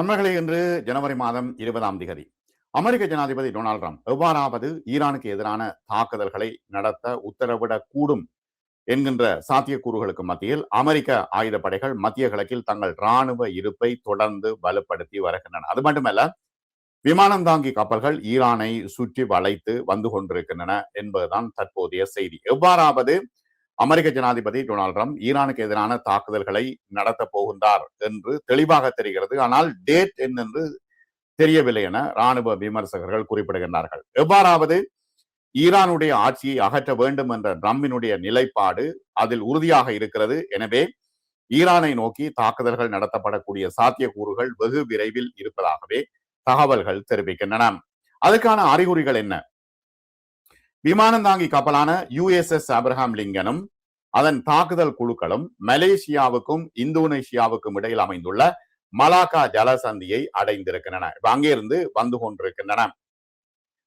நண்பர்களே இன்று ஜனவரி மாதம் இருபதாம் திகதி. அமெரிக்க ஜனாதிபதி டொனால்ட் ட்ரம்ப் எவ்வாறாவது ஈரானுக்கு எதிரான தாக்குதல்களை நடத்த உத்தரவிடக்கூடும் என்கின்ற சாத்தியக்கூறுகளுக்கு மத்தியில் அமெரிக்க ஆயுதப்படைகள் மத்திய கிழக்கில் தங்கள் இராணுவ இருப்பை தொடர்ந்து வலுப்படுத்தி வருகின்றன. அது மட்டுமல்ல விமானம் தாங்கி கப்பல்கள் ஈரானை சுற்றி வளைத்து வந்து கொண்டிருக்கின்றன என்பதுதான் தற்போதைய செய்தி. எவ்வாறாவது அமெரிக்க ஜனாதிபதி டொனால்ட் ட்ரம்ப் ஈரானுக்கு எதிரான தாக்குதல்களை நடத்த போகின்றார் என்று தெளிவாக தெரிகிறது. ஆனால் டேட் என்னென்று தெரியவில்லை என ராணுவ விமர்சகர்கள் குறிப்பிடுகின்றார்கள். எவ்வாறாவது ஈரானுடைய ஆட்சியை அகற்ற வேண்டும் என்ற ட்ரம்பினுடைய நிலைப்பாடு அதில் உறுதியாக இருக்கிறது. எனவே ஈரானை நோக்கி தாக்குதல்கள் நடத்தப்படக்கூடிய சாத்தியக்கூறுகள் வெகு விரைவில் இருப்பதாகவே தகவல்கள் தெரிவிக்கின்றன. அதுக்கான அறிகுறிகள் என்ன? விமானந்தாங்கி கப்பலான யுஎஸ்எஸ் அப்ரஹாம் லிங்கனும் அதன் தாக்குதல் குழுக்களும் மலேசியாவுக்கும் இந்தோனேஷியாவுக்கும் இடையில் அமைந்துள்ள மலாக்கா ஜலசந்தியை அடைந்திருக்கின்றன. இப்ப அங்கிருந்து வந்து கொண்டிருக்கின்றன.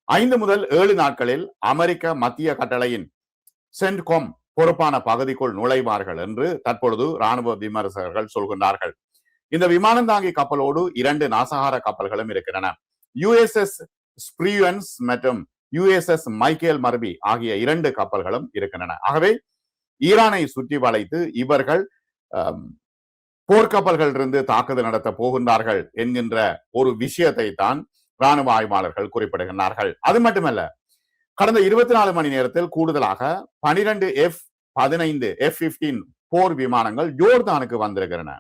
ஐந்து முதல் ஏழு நாட்களில் அமெரிக்க மத்திய கட்டளையின் சென்ட்கோம் பொறுப்பான பகுதிக்குள் நுழைவார்கள் என்று தற்பொழுது ராணுவ விமர்சகர்கள் சொல்கின்றார்கள். இந்த விமானம் தாங்கி கப்பலோடு இரண்டு நாசகார கப்பல்களும் இருக்கின்றன. யுஎஸ்எஸ் ஸ்பிரியூன்ஸ் மற்றும் யுஎஸ்எஸ் மைக்கேல் மர்பி ஆகிய இரண்டு கப்பல்களும் இருக்கின்றன. ஆகவே ஈரானை சுற்றி வளைத்து இவர்கள் போர்க்கப்பல்கள் இருந்து தாக்குதல் நடத்த போகின்றார்கள் என்கின்ற ஒரு விஷயத்தை தான் ராணுவ ஆய்வாளர்கள் குறிப்பிடுகின்றார்கள். அது மட்டுமல்ல கடந்த இருபத்தி நாலு மணி நேரத்தில் கூடுதலாக பனிரெண்டு எஃப் பதினைந்து எஃப் பிப்டீன் போர் விமானங்கள் ஜோர்தானுக்கு வந்திருக்கின்றன.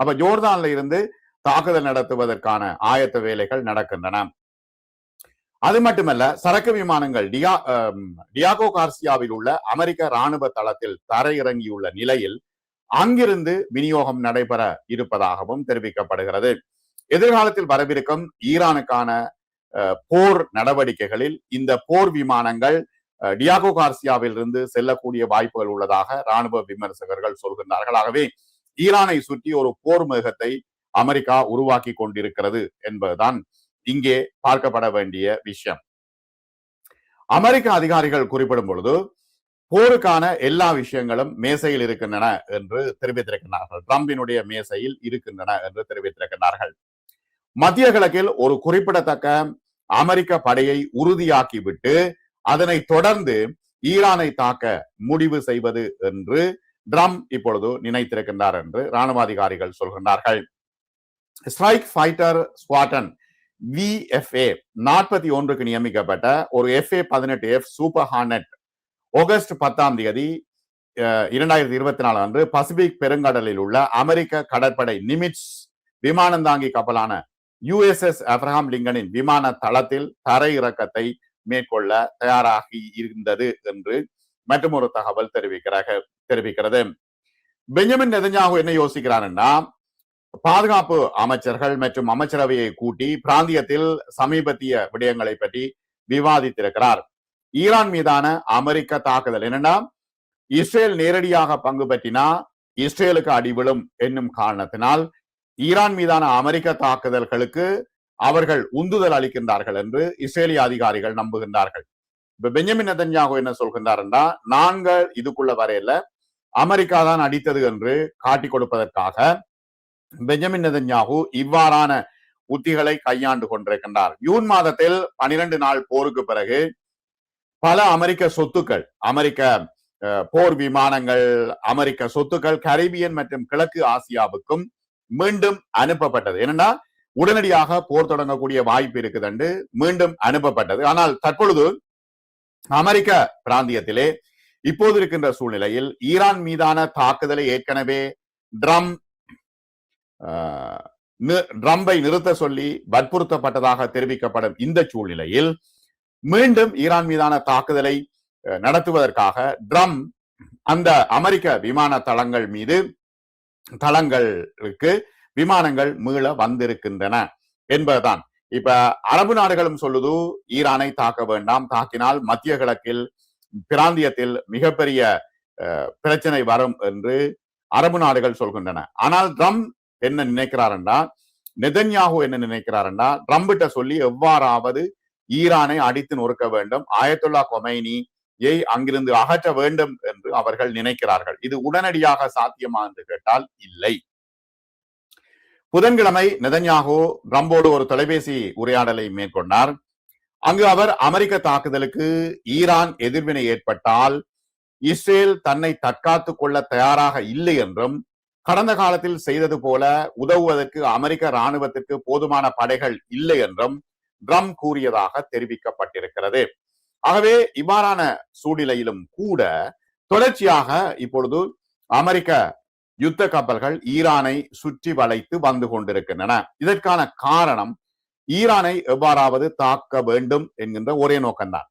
அப்ப ஜோர்தான்ல இருந்து தாக்குதல் நடத்துவதற்கான ஆயத்த வேலைகள் நடக்கின்றன. அது மட்டுமல்ல சரக்கு விமானங்கள் டியா டியாகோ கார்சியாவில் உள்ள அமெரிக்க ராணுவ தளத்தில் தரையிறங்கியுள்ள நிலையில் அங்கிருந்து விநியோகம் நடைபெற இருப்பதாகவும் தெரிவிக்கப்படுகிறது. எதிர்காலத்தில் வரவிருக்கும் ஈரானுக்கான போர் நடவடிக்கைகளில் இந்த போர் விமானங்கள் டியாகோ கார்சியாவில் இருந்து செல்லக்கூடிய வாய்ப்புகள் உள்ளதாக ராணுவ விமர்சகர்கள் சொல்கின்றார்கள். ஆகவே ஈரானை சுற்றி ஒரு போர் மேகத்தை அமெரிக்கா உருவாக்கி கொண்டிருக்கிறது என்பதுதான் இங்கே பார்க்கப்பட வேண்டிய விஷயம். அமெரிக்க அதிகாரிகள் குறிப்பிடும் பொழுது போருக்கான எல்லா விஷயங்களும் மேசையில் இருக்கின்றன என்று தெரிவித்திருக்கிறார்கள். டிரம்பினுடைய மேசையில் இருக்கின்றன என்று தெரிவித்திருக்கிறார்கள். மத்திய கிழக்கில் ஒரு குறிப்பிடத்தக்க அமெரிக்க படையை உறுதியாக்கிவிட்டு அதனை தொடர்ந்து ஈரானை தாக்க முடிவு செய்வது என்று ட்ரம் இப்பொழுது நினைத்திருக்கின்றார் என்று ராணுவ அதிகாரிகள் சொல்கின்றார்கள். ஸ்ட்ரைக் ஃபைட்டர் ஸ்குவாட்டன் விஎஃப்ஏ நாற்பத்தி ஒன்றுக்கு நியமிக்கப்பட்ட ஒரு எஃப்ஏ பதினெட்டு எஃப் சூப்பர் ஹார்னட் ஆகஸ்ட் பத்தாம் தேதி இரண்டாயிரத்தி இருபத்தி நாலு அன்று பசிபிக் பெருங்கடலில் உள்ள அமெரிக்க கடற்படை நிமிட்ஸ் விமானந்தாங்கி கப்பலான யுஎஸ்எஸ் அப்ரஹாம் லிங்கனின் விமான தளத்தில் தரை இறக்கத்தை மேற்கொள்ள தயாராகி இருந்தது என்று மற்றும் ஒரு தகவல் தெரிவிக்கிறார்கள் தெரிவிக்கிறது. பெஞ்சமின் நெதஞ்சாகு என்ன யோசிக்கிறாருன்னா பாதுகாப்பு அமைச்சர்கள் மற்றும் அமைச்சரவையை கூட்டி பிராந்தியத்தில் சமீபத்திய விடயங்களை பற்றி விவாதித்திருக்கிறார். ஈரான் மீதான அமெரிக்க தாக்குதல் என்னன்னா இஸ்ரேல் நேரடியாக பங்கு பற்றினா இஸ்ரேலுக்கு அடிவிழும் என்னும் காரணத்தினால் ஈரான் மீதான அமெரிக்க தாக்குதல்களுக்கு அவர்கள் உந்துதல் அளிக்கின்றார்கள் என்று இஸ்ரேலிய அதிகாரிகள் நம்புகின்றார்கள். இப்ப பெஞ்சமின் நெதன்யாகு என்ன சொல்கின்றார்னா நாங்கள் இதுக்குள்ள வரையில அமெரிக்கா தான் அடித்தது என்று காட்டிக் கொடுப்பதற்காக பெஞ்சமின் நெதன்யாகு இவ்வாறான உத்திகளை கையாண்டு கொண்டிருக்கின்றார். ஜூன் மாதத்தில் பனிரெண்டு நாள் போருக்கு பிறகு பல அமெரிக்க சொத்துக்கள் அமெரிக்க போர் விமானங்கள் அமெரிக்க சொத்துக்கள் கரீபியன் மற்றும் கிழக்கு ஆசியாவுக்கும் மீண்டும் அனுப்பப்பட்டது. என்னன்னா உடனடியாக போர் தொடங்கக்கூடிய வாய்ப்பு இருக்குதுண்டு. மீண்டும் அனுப்பப்பட்டது. ஆனால் தற்பொழுது அமெரிக்க பிராந்தியத்திலே இப்போது இருக்கின்ற சூழ்நிலையில் ஈரான் மீதான தாக்குதலை ஏற்கனவே ட்ரம் ட்ரம்பை நிறுத்த சொல்லி வற்புறுத்தப்பட்டதாக தெரிவிக்கப்படும் இந்த சூழ்நிலையில் மீண்டும் ஈரான் மீதான தாக்குதலை நடத்துவதற்காக ட்ரம் அந்த அமெரிக்க விமான தளங்கள் மீது தளங்களுக்கு விமானங்கள் மீள வந்திருக்கின்றன என்பதுதான். இப்ப அரபு நாடுகளும் சொல்லுது ஈரானை தாக்க வேண்டாம் தாக்கினால் மத்திய கிழக்கில் பிராந்தியத்தில் மிகப்பெரிய பிரச்சனை வரும் என்று அரபு நாடுகள் சொல்கின்றன. ஆனால் ட்ரம்ப் என்ன நினைக்கிறாருண்டா? நெதன்யாகு என்ன நினைக்கிறாருண்டா? ட்ரம்பிட்ட சொல்லி எவ்வாறாவது ஈரானை அடித்து நொறுக்க வேண்டும். ஆயத்துல்லா கொமைனியை அங்கிருந்து அகற்ற வேண்டும் என்று அவர்கள் நினைக்கிறார்கள். இது உடனடியாக சாத்தியமா என்று கேட்டால் இல்லை. புதன்கிழமை நெதன்யாகு ட்ரம்போடு ஒரு தொலைபேசி உரையாடலை மேற்கொண்டார். அங்கு அவர் அமெரிக்க தாக்குதலுக்கு ஈரான் எதிர்வினை ஏற்பட்டால் இஸ்ரேல் தன்னை தற்காத்துக் கொள்ள தயாராக இல்லை என்றும் கடந்த காலத்தில் செய்தது போல உதவுவதற்கு அமெரிக்க ராணுவத்திற்கு போதுமான படைகள் இல்லை என்றும் ட்ரம் கூறியதாக தெரிவிக்கப்பட்டிருக்கிறது. ஆகவே இவ்வாறான சூழ்நிலையிலும் கூட தொடர்ச்சியாக இப்பொழுது அமெரிக்க யுத்த கப்பல்கள் ஈரானை சுற்றி வளைத்து வந்து கொண்டிருக்கின்றன. இதற்கான காரணம் ஈரானை எவ்வாறாவது தாக்க வேண்டும் என்கின்ற ஒரே நோக்கம்தான்.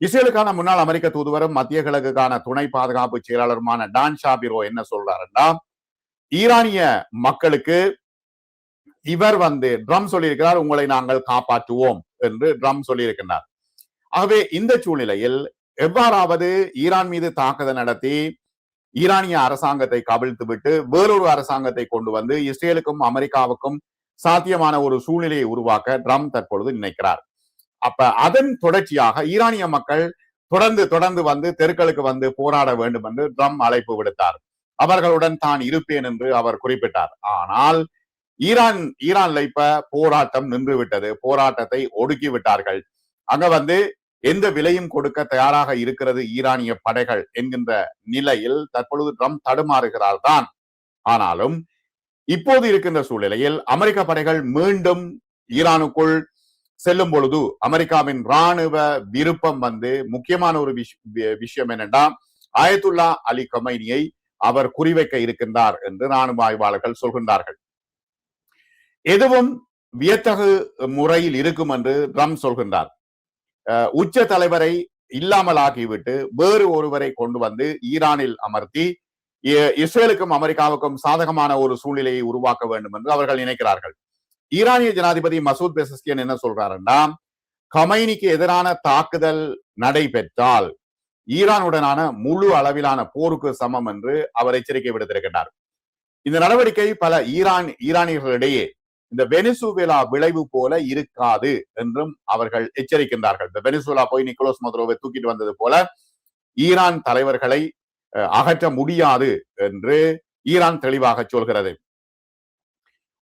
இஸ்ரேலுக்கான முன்னாள் அமெரிக்க தூதுவரும் மத்திய கிழக்குக்கான துணை பாதுகாப்பு செயலாளருமான டான் ஷாபிரோ என்ன சொல்றாருன்னா ஈரானிய மக்களுக்கு இவர் வந்து ட்ரம் சொல்லியிருக்கிறார் உங்களை நாங்கள் காப்பாற்றுவோம் என்று ட்ரம் சொல்லியிருக்கிறார் ஆகவே இந்த சூழ்நிலையில் எவ்வாறாவது ஈரான் மீது தாக்குதல் நடத்தி ஈரானிய அரசாங்கத்தை கவிழ்த்து விட்டு வேறொரு அரசாங்கத்தை கொண்டு வந்து இஸ்ரேலுக்கும் அமெரிக்காவுக்கும் சாத்தியமான ஒரு சூழ்நிலையை உருவாக்க ட்ரம் தற்பொழுது நினைக்கிறார். அப்ப அதன் தொடர்ச்சியாக ஈரானிய மக்கள் தொடர்ந்து தொடர்ந்து வந்து தெருக்களுக்கு வந்து போராட வேண்டும் என்று ட்ரம் அழைப்பு விடுத்தார். அவர்களுடன் தான் இருப்பேன் என்று அவர் குறிப்பிட்டார். ஆனால் ஈரான் ஈரான்ல இப்ப போராட்டம் நின்று விட்டது போராட்டத்தை ஒடுக்கி விட்டார்கள். அங்க வந்து எந்த விலையும் கொடுக்க தயாராக இருக்கிறது ஈரானிய படைகள் என்கின்ற நிலையில் தற்பொழுது ட்ரம்ப் தடுமாறுகிறார் தான். ஆனாலும் இப்போது இருக்கின்ற சூழ்நிலையில் அமெரிக்க படைகள் மீண்டும் ஈரானுக்குள் செல்லும் பொழுது அமெரிக்காவின் ராணுவ விருப்பம் வந்து முக்கியமான ஒரு விஷயம் என்னென்னா ஆயத்துல்லா அலி கமைனியை அவர் குறிவைக்க இருக்கின்றார் என்று ராணுவ ஆய்வாளர்கள் சொல்கின்றார்கள். எதுவும் வியத்தகு முறையில் இருக்கும் என்று ட்ரம் சொல்கின்றார். உச்ச தலைவரை இல்லாமல் ஆக்கிவிட்டு வேறு ஒருவரை கொண்டு வந்து ஈரானில் அமர்த்தி இஸ்ரேலுக்கும் அமெரிக்காவுக்கும் சாதகமான ஒரு சூழ்நிலையை உருவாக்க வேண்டும் என்று அவர்கள் நினைக்கிறார்கள். ஈரானிய ஜனாதிபதி மசூத் பெசஸ்கியன் என்ன சொல்றாருன்னா கமைனிக்கு எதிரான தாக்குதல் நடைபெற்றால் ஈரானுடனான முழு அளவிலான போருக்கு சமம் என்று அவர் எச்சரிக்கை விடுத்திருக்கிறார் இந்த நடவடிக்கை பல ஈரான் ஈரானியர்களிடையே இந்த வெனிசுவேலா விளைவு போல இருக்காது என்றும் அவர்கள் எச்சரிக்கின்றார்கள். இந்த வெனிசுவேலா போய் நிக்கோலஸ் மதுரோவை தூக்கிட்டு வந்தது போல ஈரான் தலைவர்களை அகற்ற முடியாது என்று ஈரான் தெளிவாக சொல்கிறது.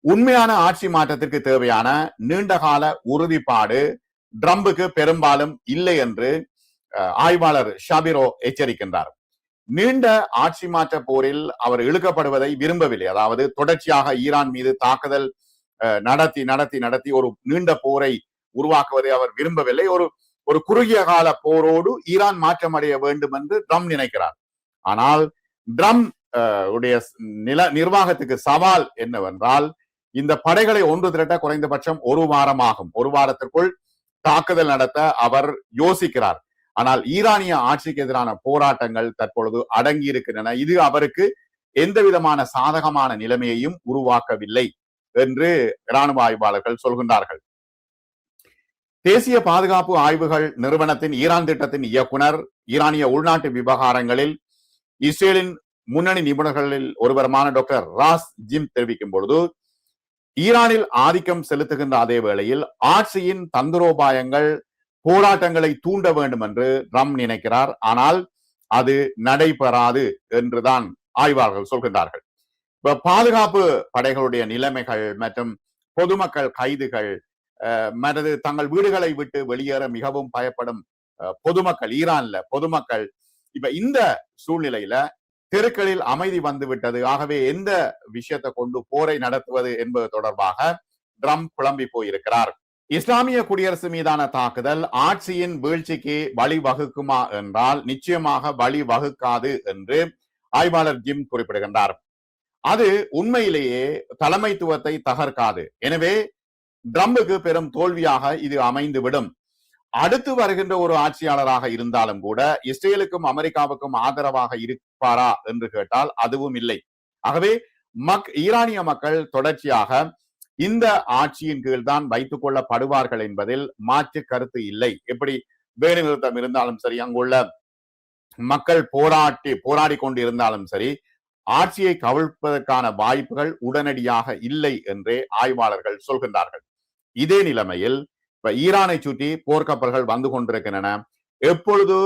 உண்மையான ஆட்சி மாற்றத்திற்கு தேவையான நீண்டகால உறுதிப்பாடு ட்ரம்புக்கு பெரும்பாலும் இல்லை என்று ஆய்வாளர் ஷாபிரோ எச்சரிக்கின்றார். நீண்ட ஆட்சி மாற்ற போரில் அவர் இழுக்கப்படுவதை விரும்பவில்லை. அதாவது தொடர்ச்சியாக ஈரான் மீது தாக்குதல் நடத்தி நடத்தி நடத்தி ஒரு நீண்ட போரை உருவாக்குவதை அவர் விரும்பவில்லை. ஒரு ஒரு குறுகிய கால போரோடு ஈரான் மாற்றமடைய வேண்டும் என்று ட்ரம் நினைக்கிறார். ஆனால் ட்ரம் உடைய நில நிர்வாகத்துக்கு சவால் என்னவென்றால் இந்த படைகளை ஒன்று திரட்ட குறைந்தபட்சம் ஒரு வாரம் ஆகும். ஒரு வாரத்திற்குள் தாக்குதல் நடத்த அவர் யோசிக்கிறார். ஆனால் ஈரானிய ஆட்சிக்கு எதிரான போராட்டங்கள் தற்பொழுது அடங்கி இருக்கின்றன. இது அவருக்கு எந்த விதமான சாதகமான நிலைமையையும் உருவாக்கவில்லை என்று இராணுவ ஆய்வாளர்கள் சொல்கின்றார்கள். தேசிய பாதுகாப்பு ஆய்வுகள் நிறுவனத்தின் ஈரான் திட்டத்தின் இயக்குனர் ஈரானிய உள்நாட்டு விவகாரங்களில் இஸ்ரேலின் முன்னணி நிபுணர்களில் ஒருவருமான டாக்டர் ராஸ் ஜிம் தெரிவிக்கும் பொழுது ஈரானில் ஆதிக்கம் செலுத்துகின்ற அதே வேளையில் ஆட்சியின் தந்திரோபாயங்கள் போராட்டங்களை தூண்ட வேண்டும் என்று ட்ரம் நினைக்கிறார். ஆனால் அது நடைபெறாது என்றுதான் ஆய்வாளர்கள் சொல்கின்றார்கள். இப்ப பாதுகாப்பு படைகளுடைய நிலைமைகள் மற்றும் பொதுமக்கள் கைதுகள் மற்றது தங்கள் வீடுகளை விட்டு வெளியேற மிகவும் பயப்படும் பொதுமக்கள் ஈரான்ல பொதுமக்கள் இப்ப இந்த சூழ்நிலையில தெருக்களில் அமைதி வந்து விட்டது ஆகவே எந்த விஷயத்தை கொண்டு போரை நடத்துவது என்பது தொடர்பாக ட்ரம்ப் புலம்பி போயிருக்கிறார். இஸ்லாமிய குடியரசு மீதான தாக்குதல் ஆட்சியின் வீழ்ச்சிக்கு வழிவகுக்குமா என்றால் நிச்சயமாக வழி வகுக்காது என்று ஆய்வாளர் ஜிம் குறிப்பிடுகின்றார். அது உண்மையிலேயே தலைமைத்துவத்தை தகர்க்காது. எனவே ட்ரம்புக்கு பெரும் தோல்வியாக இது அமைந்து விடும் அடுத்து வருகின்ற ஒரு ஆட்சியாளராக இருந்தாலும் கூட இஸ்ரேலுக்கும் அமெரிக்காவுக்கும் ஆதரவாக இருப்பாரா என்று கேட்டால் அதுவும் இல்லை. ஆகவே மக் ஈரானிய மக்கள் தொடர்ச்சியாக இந்த ஆட்சியின் கீழ் தான் வைத்துக் கொள்ளப்படுவார்கள் என்பதில் மாற்று கருத்து இல்லை. எப்படி வேலை நிறுத்தம் இருந்தாலும் சரி அங்குள்ள மக்கள் போராட்டி போராடி கொண்டு இருந்தாலும் சரி ஆட்சியை கவிழ்ப்பதற்கான வாய்ப்புகள் உடனடியாக இல்லை என்றே ஆய்வாளர்கள் சொல்கின்றார்கள். இதே நிலைமையில் இப்ப ஈரானை சுற்றி போர்க்கப்பல்கள் வந்து கொண்டிருக்கின்றன. எப்பொழுது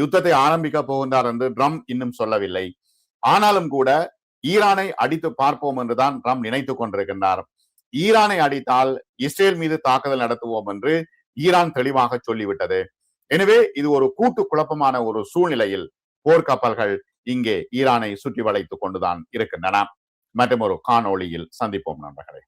யுத்தத்தை ஆரம்பிக்க போகின்றார் என்று ட்ரம் இன்னும் சொல்லவில்லை. ஆனாலும் கூட ஈரானை அடித்து பார்ப்போம் என்றுதான் ட்ரம்ப் நினைத்துக் கொண்டிருக்கின்றார். ஈரானை அடித்தால் இஸ்ரேல் மீது தாக்குதல் நடத்துவோம் என்று ஈரான் தெளிவாக சொல்லிவிட்டது. எனவே இது ஒரு கூட்டு குழப்பமான ஒரு சூழ்நிலையில் போர்க்கப்பல்கள் இங்கே ஈரானை சுற்றி வளைத்துக் கொண்டுதான் இருக்கின்றன. மற்றும் ஒரு காணொளியில் சந்திப்போம் நண்பர்களே.